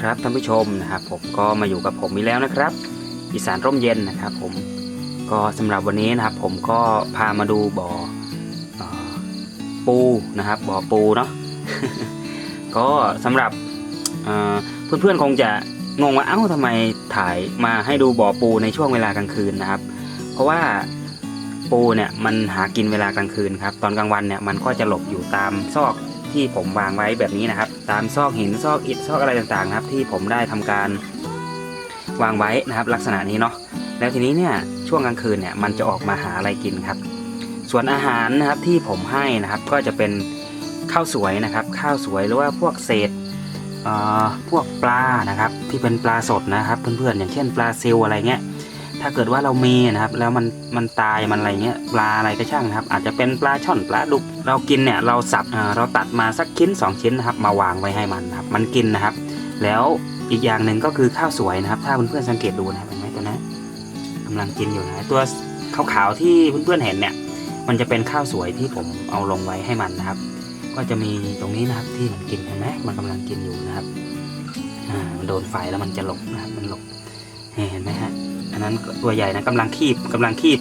ครับท่านผู้ชมนะครับ ผมก็มาอยู่กับผมอีกแล้วนะครับ อีสานร่มเย็นนะครับ ผมก็สำหรับวันนี้นะครับ ผมก็พามาดูบ่อปูนะครับบ่อปูเนาะก็สำหรับเอ่อเพื่อนๆคงจะงงว่าเอ้าทำไมถ่ายมาให้ดูบ่อปูในช่วงเวลากลางคืนนะครับ เพราะว่าปูเนี่ยมันหากินเวลากลางคืนครับ ตอนกลางวันเนี่ยมันก็จะหลบอยู่ตามซอก ที่ผมวางไว้แบบนี้นะครับ ตามซอกหินซอกอิฐซอกอะไรต่างๆนะครับ ที่ผมได้ทำการวางไว้นะครับ ลักษณะนี้เนาะแล้วทีนี้เนี่ยช่วงกลางคืนเนี่ยมันจะออกมาหาอะไรกินครับ ส่วนอาหารนะครับที่ผมให้นะครับก็จะเป็นข้าวสวยนะครับ ข้าวสวยหรือว่าพวกเศษเอ่อพวกปลานะครับ ที่เป็นปลาสดนะครับเพื่อนๆอย่างเช่นปลาซิลอะไรเงี้ยถ้าเกิดว่าเรามีนะครับ แล้วมันมันตายมันอะไรเงี้ยปลาอะไรก็ช่างนะครับ อาจจะเป็นปลาช่อนปลาดุก เรากินเนี่ยเราสับเราตัดมาสักชิ้น 2 ชิ้นนะครับ มาวางไว้ให้มันนะครับ มันกินนะครับ แล้วอีกอย่างหนึ่งก็คือข้าวสวยนะครับ ถ้าเพื่อนๆสังเกตดูนะเห็นไหมตัวนั้กำลังกินอยู่นะตัวขาวๆที่เพื่อนๆเห็นเนี่ย มันจะเป็นข้าวสวยที่ผมเอาลงไว้ให้มันนะครับ ก็จะมีตรงนี้นะครับที่มันกินเห็นไหมมันกำลังกินอยู่นะครับอ่ามันโดนไฟแล้วมันจะหลบนะครับมันหลบเห็นไหมฮะอันนั้นตัวใหญ่นะกำลังคีบกำลังคีบ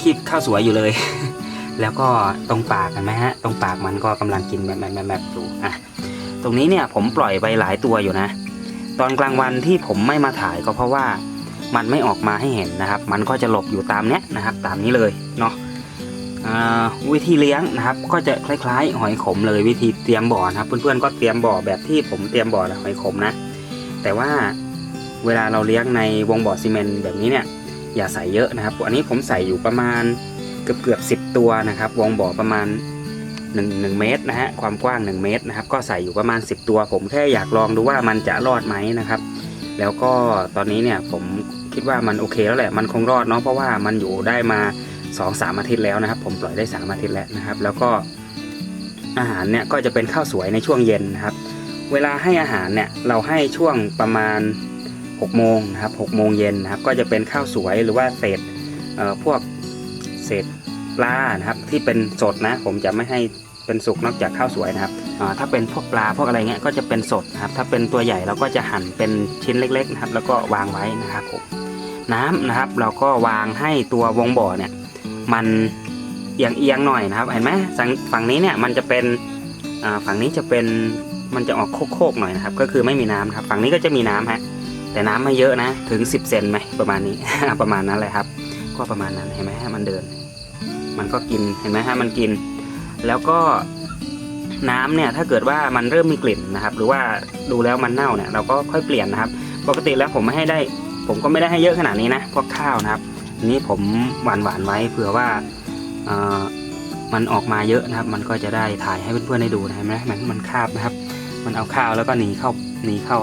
คีบข้าวสวยอยู่เลย แล้วก็ตรงปากกันไหมฮะ ตรงปากมันก็กำลังกินแบบแบบแบบแบบอยู่อะตรงนี้เนี่ยผมปล่อยไปหลายตัวอยู่นะ ตอนกลางวันที่ผมไม่มาถ่ายก็เพราะว่ามันไม่ออกมาให้เห็นนะครับ มันก็จะหลบอยู่ตามเนี้ยนะครับ ตามนี้เลยเนาะวิธีเลี้ยงนะครับ ก็จะคล้ายๆ หอยขมเลยวิธีเตรียมบ่อนะครับ เพื่อนๆก็เตรียมบ่อแบบที่ผมเตรียมบ่อแหละหอยขมนะ แต่ว่าเวลาเราเลี้ยงในวงบ่อซีเมนต์แบบนี้เนี่ยอย่าใส่เยอะนะครับอันนี้ผมใส่อยู่ประมาณ เกือบเกือบสิบตัวนะครับ วงบ่อประมาณ1 1เมตรนะฮะความกว้าง 1 เมตรนะครับ ก็ใส่อยู่ประมาณ 10 ตัว ผมแค่อยากลองดูว่ามันจะรอดไหมนะครับ แล้วก็ตอนนี้เนี่ยผมคิดว่ามันโอเคแล้วแหละมันคงรอดเนาะเพราะว่ามันอยู่ได้มา 2 3อาทิตย์แล้วนะครับ ผมปล่อยได้ 3 อาทิตย์แล้วนะครับ แล้วก็อาหารเนี่ยก็จะเป็นข้าวสวยในช่วงเย็นนะครับ เวลาให้อาหารเนี่ยเราให้ช่วงประมาณ6โมงนะครับ6โมงเย็นนะครับ ก็จะเป็นข้าวสวยหรือว่าเศษเอ่อพวก เศษปลานะครับที่เป็นสดนะ ผมจะไม่ให้เป็นสุกนอกจากข้าวสวยนะครับถ้าเป็นพวกปลาพวกอะไรเงี้ยก็จะเป็นสดนะครับ ถ้าเป็นตัวใหญ่เราก็จะหั่นเป็นชิ้นเล็กๆนะครับ แล้วก็วางไว้นะครับผมน้ำนะครับ เราก็วางให้ตัววงบ่อเนี่ย มันเอียงเอียงหน่อยนะครับเห็นไหมฝั่งนี้เนี่ยมันจะเป็นฝั่งนี้จะเป็นมันจะออกโคกๆหน่อยนะครับ ก็คือไม่มีน้ำครับ ฝั่งนี้ก็จะมีน้ำฮะแต่น้ำไม่เยอะนะถึง 10เซนไหมประมาณนี้ประมาณนั้นเลยครับ ก็ประมาณนั้นเห็นไหมฮะมันเดิน มันก็กินเห็นไหมฮะมันกิน แล้วก็น้ำเนี่ยถ้าเกิดว่ามันเริ่มมีกลิ่นนะครับ หรือว่าดูแล้วมันเน่าเนี่ยเราก็ค่อยเปลี่ยนนะครับ ปกติแล้วผมไม่ให้ได้ ผมก็ไม่ได้ให้เยอะขนาดนี้นะพวกข้าวนะครับนี้ผมหวานหวานไว้เผื่อว่าเออมันออกมาเยอะนะครับ มันก็จะได้ถ่ายให้เพื่อนๆได้ดูนะเห็นไหมมันมันคาบนะครับ มันเอาข้าวแล้วก็หนีเข้าหนีเข้า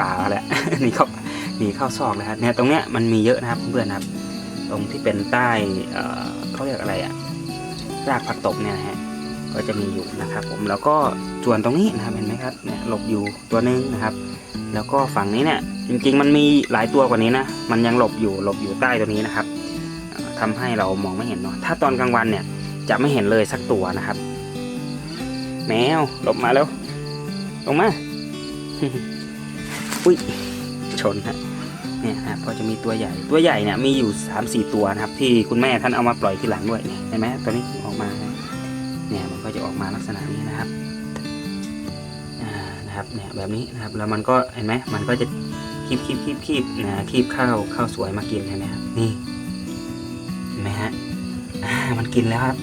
ป่าแหละหนีเข้าหนีเข้าซอกนะครับเนี่ยตรงเนี้ยมันมีเยอะนะครับเพื่อนๆนะครับ ตรงที่เป็นใต้เเขาเรียกอะไรอะรากผักตบเนี่ยนะฮะก็จะมีอยู่นะครับผมแล้วก็ส่วนตรงนี้นะครับเห็นไหมครับเนี่ยหลบอยู่ตัวหนึงนะครับ แล้วก็ฝั่งนี้เนี่ยจริงๆ มันมีหลายตัวกว่านี้นะมันยังหลบอยู่หลบอยู่ใต้ตัวนี้นะครับเอ่อทำให้เรามองไม่เห็นเนาะถ้าตอนกลางวันเนี่ยจะไม่เห็นเลยสักตัวนะครับ แมวหลบมาแล้วลงมาอุ้ยชนฮะ เนี่ยนะครับก็จะมีตัวใหญ่ตัวใหญ่เนี่ยมีอยู่3ามสี่ตัวนะครับ ที่คุณแม่ท่านเอามาปล่อยทีหลังด้วยเนี่ยเห็นไหมตัวนี้ออกมาเนี่ยมันก็จะออกมาลักษณะนี้นะครับนะครับเนี่ยแบบนี้นะครับแล้วมันก็เห็นไหมมันก็จะคีบคีบคีบคีบนะคีบข้าวข้าวสวยมากินเห็นไหมครับนี่เห็นไหมฮะมันกินแล้วครับ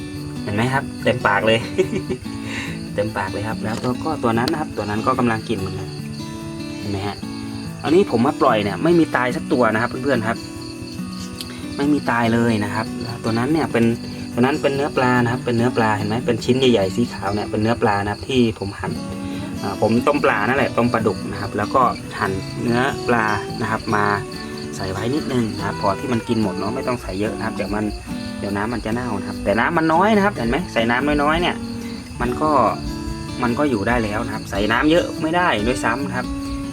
เห็นไหมครับ เต็มปากเลย เต็มปากเลยครับ แล้วตัวก็ตัวนั้นนะครับ ตัวนั้นก็กำลังกินเหมือนกันเห็นไหมฮะ อันนี้ผมมาปล่อยเนี่ยไม่มีตายสักตัวนะครับเพื่อนๆครับ ไม่มีตายเลยนะครับ ตัวนั้นเนี่ยเป็นตัวนั้นเป็นเนื้อปลานะครับ เป็นเนื้อปลาเห็นไหมเป็นชิ้นใหญ่ๆสีขาวเนี่ยเป็นเนื้อปลานะครับที่ผมหั่นผมต้มปลานั่นแหละต้มปลาดุกนะครับ แล้วก็หั่นเนื้อปลานะครับมาใส่ไว้นิดนึงนะครับพอที่มันกินหมดเนาะไม่ต้องใส่เยอะนะครับเดี๋ยวมันเดี๋ยวน้ำมันจะเน่านะครับ แต่น้ำมันน้อยนะครับเห็นไหมใส่น้ำน้อยๆเนี่ย มันก็มันก็อยู่ได้แล้วนะครับ ใส่น้ำเยอะไม่ได้ด้วยซ้ำนะครับ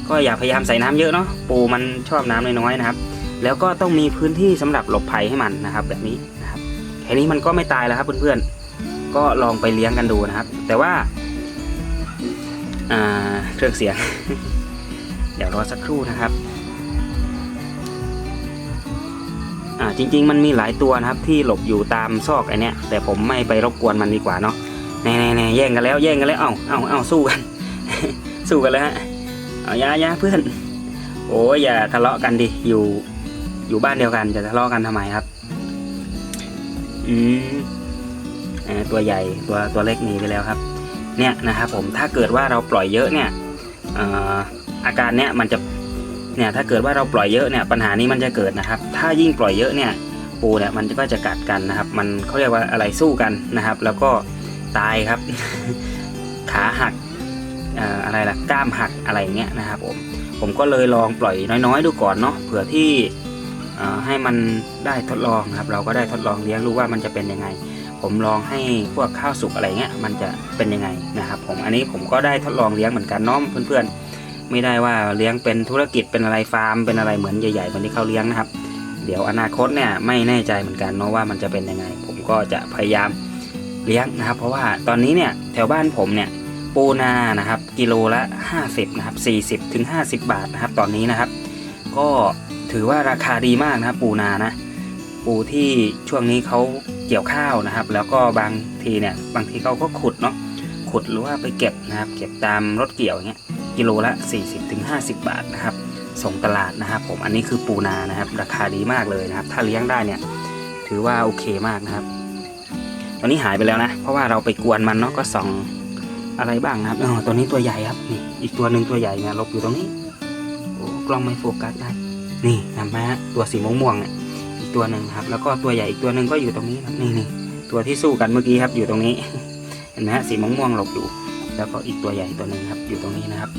ก็อย่าพยายามใส่น้ำเยอะเนาะปูมันชอบน้ำน้อยๆนะครับ แล้วก็ต้องมีพื้นที่สำหรับหลบภัยให้มันนะครับ แบบนี้นะครับแค่นี้มันก็ไม่ตายแล้วครับเพื่อนๆก็ลองไปเลี้ยงกันดูนะครับ แต่ว่าเครื่องเสียง เดี๋ยวรอสักครู่นะครับจริงๆ มันมีหลายตัวนะครับที่หลบอยู่ตามซอกไอเนี้ยแต่ผมไม่ไปรบกวนมันดีกว่าเนาะแน่แน่ๆๆแย่งกันแล้วแย่งกันแล้วเอ้าเอ้าเอ้าสู้กัน สู้กันแล้วฮะ เอายาอยาเพื่อน โอ้ยอย่าทะเลาะกันดิ อยู่ อยู่บ้านเดียวกันจะทะเลาะกันทำไมครับ อืมตัวใหญ่ตัวตัวเล็กหนีไปแล้วครับ เนี่ยนะครับผมถ้าเกิดว่าเราปล่อยเยอะเนี่ยอาการเนี้ยมันจะเนี่ยถ้าเกิดว่าเราปล่อยเยอะเนี่ยปัญหานี้มันจะเกิดนะครับ ถ้ายิ่งปล่อยเยอะเนี่ยปูเนี่ยมันก็จะกัดกันนะครับ มันเขาเรียกว่าอะไรสู้กันนะครับ แล้วก็ตายครับ ขาหัก อะไรล่ะกล้ามหักอะไรอย่างเงี้ยนะครับผมผมก็เลยลองปล่อยน้อยๆ ดูก่อนเนาะเผื่อที่ให้มันได้ทดลองนะครับ เราก็ได้ทดลองเลี้ยงรู้ว่ามันจะเป็นยังไง ผมลองให้พวกข้าวสุกอะไรเงี้ยมันจะเป็นยังไงนะครับผมอันนี้ผมก็ได้ทดลองเลี้ยงเหมือนกันน้องเพื่อนๆ ไม่ได้ว่าเลี้ยงเป็นธุรกิจเป็นอะไรฟาร์มเป็นอะไรเหมือนใหญ่ๆเหมือนที่เขาเลี้ยงนะครับ เดี๋ยวอนาคตเนี่ยไม่แน่ใจเหมือนกันเนาะว่ามันจะเป็นยังไง ผมก็จะพยายามเลี้ยงนะครับ เพราะว่าตอนนี้เนี่ยแถวบ้านผมเนี่ย ปูนานะครับกิโลละ 50นะครับ40ถึง50 บาทนะครับตอนนี้นะครับ ก็ถือว่าราคาดีมากนะครับ ปูนานะปูที่ช่วงนี้เขาเกี่ยวข้าวนะครับ แล้วก็บางทีเนี่ยบางทีเขาก็ขุดเนาะขุดหรือว่าไปเก็บนะครับ เก็บตามรถเกี่ยวอย่างเงี้ยกิโลละ 40-50 บาทนะครับ ส่งตลาดนะครับ ผมอันนี้คือปูนานะครับ ราคาดีมากเลยนะครับ ถ้าเลี้ยงได้เนี่ย ถือว่าโอเคมากนะครับ ตอนนี้หายไปแล้วนะ เพราะว่าเราไปกวนมันเนาะก็ส่อง อะไรบ้างนะครับอ๋อตัวนี้ตัวใหญ่ครับนี่อีกตัวหนึ่งตัวใหญ่เนี่ยหลบอยู่ตรงนี้โอ้กล้องไม่โฟกัสนะนี่เห็นไหมฮะตัวสีม่วงๆเนี่ยอีกตัวหนึ่งครับ แล้วก็ตัวใหญ่อีกตัวหนึ่งก็อยู่ตรงนี้ครับนี่นี่ตัวที่สู้กันเมื่อกี้ครับอยู่ตรงนี้เห็นไหมฮะสีม่วงๆหลบอยู่ แล้วก็อีกตัวใหญ่ตัวหนึ่งครับอยู่ตรงนี้นะครับ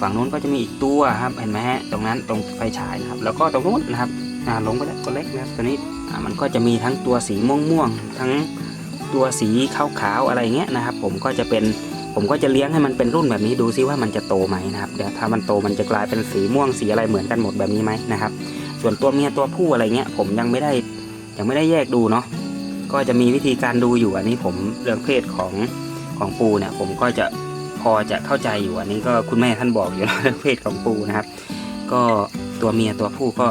ฝั่งนู้นก็จะมีอีกตัวครับเห็นไหมฮะตรงนั้นตรงไฟฉายนะครับ แล้วก็ตรงนู้นนะครับลงไปแล้วตัวเล็กนะครับตัวนี้มันก็จะมีทั้งตัวสีม่วงๆทั้ง ตัวสีขาวๆอะไรเงี้ยนะครับ ผมก็จะเป็นผมก็จะเลี้ยงให้มันเป็นรุ่นแบบนี้ดูซิว่ามันจะโตไหมนะครับเดี๋ยวถ้ามันโตมันจะกลายเป็นสีม่วงสีอะไรเหมือนกันหมดแบบนี้ไหมนะครับ ส่วนตัวเมียตัวผู้อะไรเงี้ยผมยังไม่ได้ยังไม่ได้แยกดูเนาะก็จะมีวิธีการดูอยู่อันนี้ผมเรื่องเพศของของปูเนี่ย ผมก็จะพอจะเข้าใจอยู่อันนี้ก็คุณแม่ท่านบอกอยู่แล้วเรื่องเพศของปูนะครับ ก็ตัวเมียตัวผู้ก็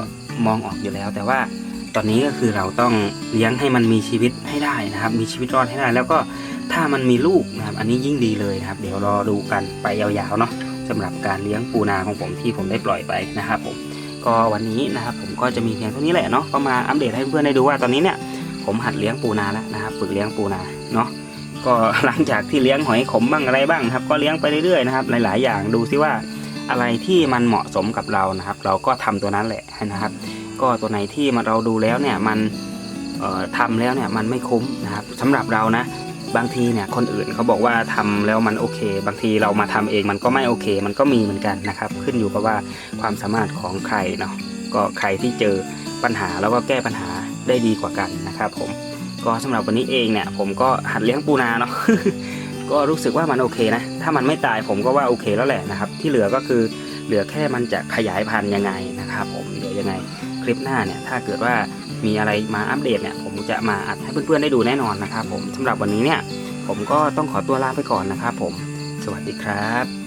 มองออกอยู่แล้วแต่ว่า ตอนนี้ก็คือเราต้องเลี้ยงให้มันมีชีวิตให้ได้นะครับ มีชีวิตรอดให้ได้ แล้วก็ถ้ามันมีลูกนะครับ อันนี้ยิ่งดีเลยนะครับ เดี๋ยวรอดูกันไปยาวๆเนาะสำหรับการเลี้ยงปูนาของผมที่ผมได้ปล่อยไปนะครับผมก็วันนี้นะครับผมก็จะมีเพียงเท่านี้แหละเนาะก็มาอัปเดตให้เพื่อนได้ดูว่าตอนนี้เนี่ยผมหัดเลี้ยงปูนาแล้วนะครับฝึกเลี้ยงปูนาเนาะก็หลังจากที่เลี้ยงหอยขมบ้างอะไรบ้างครับ ก็เลี้ยงไปเรื่อยๆนะครับหลาย ๆ อย่างดูซิว่าอะไรที่มันเหมาะสมกับเรานะครับ เราก็ทำตัวนั้นแหละนะครับ ก็ตัวไหนที่มันเราดูแล้วเนี่ยมันเอ่อทำแล้วเนี่ยมันไม่คุ้มนะครับสำหรับเรานะบางทีเนี่ยคนอื่นเขาบอกว่าทำแล้วมันโอเค บางทีเรามาทำเองมันก็ไม่โอเค มันก็มีเหมือนกันนะครับ ขึ้นอยู่กับว่าความสามารถของใครเนาะก็ใครที่เจอปัญหาแล้วก็แก้ปัญหาได้ดีกว่ากันนะครับ ผมก็สำหรับวันนี้เองเนี่ย ผมก็หัดเลี้ยงปูนาเนาะก็รู้สึกว่ามันโอเคนะ ถ้ามันไม่ตายผมก็ว่าโอเคแล้วแหละนะครับ ที่เหลือก็คือเหลือแค่มันจะขยายพันธุ์ยังไงนะครับ ผมเดี๋ยวยังไง คลิปหน้าเนี่ยถ้าเกิดว่ามีอะไรมาอัปเดตเนี่ยผมจะมาอัดให้เพื่อนๆได้ดูแน่นอนนะครับผมสำหรับวันนี้เนี่ยผมก็ต้องขอตัวลาไปก่อนนะครับผม สวัสดีครับ